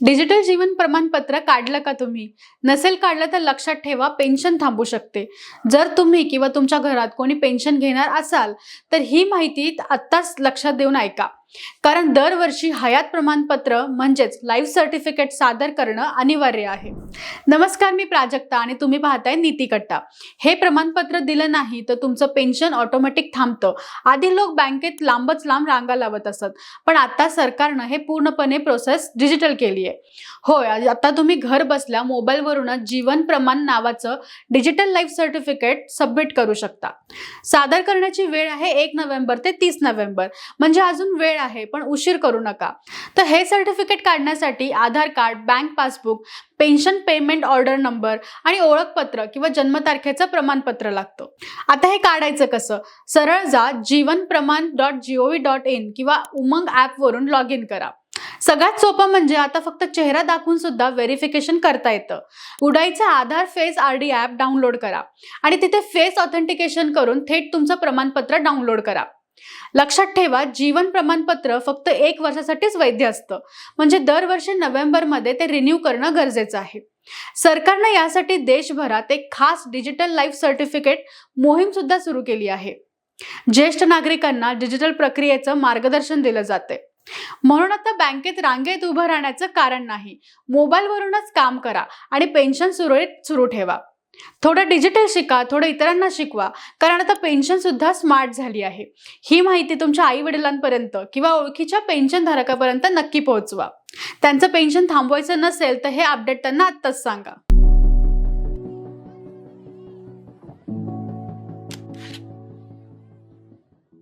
Digital जीवन प्रमाणपत्र काढलं का तुम्ही? नसेल काढलं तर लक्षात ठेवा पेन्शन थांबू शकते. जर तुम्ही किंवा तुमच्या घरात कोणी पेन्शन घेणार असाल तर ही माहिती आत्ताच लक्षात देऊन ऐका. कारण दरवर्षी हयात प्रमाणपत्र म्हणजेच लाईफ सर्टिफिकेट सादर करणं अनिवार्य आहे. नमस्कार मी प्राजक्ता आणि तुम्ही पाहताय नीतीकट्टा हे प्रमाणपत्र दिलं नाही तर तुमचं पेन्शन ऑटोमॅटिक थांबतं. आधी लोक बँकेत लांबच लांब रांगा लावत असत पण आता सरकारनं हे पूर्णपणे प्रोसेस डिजिटल केली आहे. होय आता तुम्ही घर बसल्या मोबाईलवरूनच जीवन प्रमाण नावाचं डिजिटल लाईफ सर्टिफिकेट सबमिट करू शकता. सादर करण्याची वेळ आहे एक नोव्हेंबर ते तीस नोव्हेंबर. म्हणजे अजून वेळ वेळ आहे पण उशीर करू नका. तर हे सर्टिफिकेट काढण्यासाठी Aadhaar card bank passbook pension payment order number आणि ओळखपत्र किंवा जन्मतारखेचं प्रमाणपत्र लागतं. आता हे काढायचं कसं? सरळ जा Jeevan Pramaan dot G O V dot in किंवा उमंग ॲपवरून लॉग इन करा. सगळ्यात सोपं म्हणजे आता फक्त चेहरा दाखवून सुद्धा व्हेरिफिकेशन करता येतं. उडाईचं Aadhaar face R D app download करा. आणि तिथे फेस ऑथेंटिकेशन करून थेट तुमचं प्रमाणपत्र डाउनलोड करा. लक्षात ठेवा जीवन प्रमाणपत्र फक्त एक वर्षासाठीच वैध असतं. म्हणजे दरवर्षी नोव्हेंबरमध्ये ते रिन्यू करणं गरजेचं आहे. सरकारनं यासाठी देशभरात एक खास डिजिटल लाईफ सर्टिफिकेट मोहीम सुद्धा सुरू केली आहे. ज्येष्ठ नागरिकांना डिजिटल प्रक्रियेचं मार्गदर्शन दिलं जाते म्हणून आता बँकेत रांगेत उभं राहण्याचं कारण नाही. मोबाईलवरूनच काम करा आणि पेन्शन सुरळीत सुरू ठेवा. थोडं डिजिटल शिका थोडं इतरांना शिकवा. कारण आता पेन्शन सुद्धा स्मार्ट झाली आहे. ही माहिती तुमच्या आई वडिलांपर्यंत किंवा ओळखीच्या पेन्शन धारकापर्यंत नक्की पोहोचवा. त्यांचं पेन्शन थांबवायचं नसेल तर हे अपडेट त्यांना आत्ताच सांगा.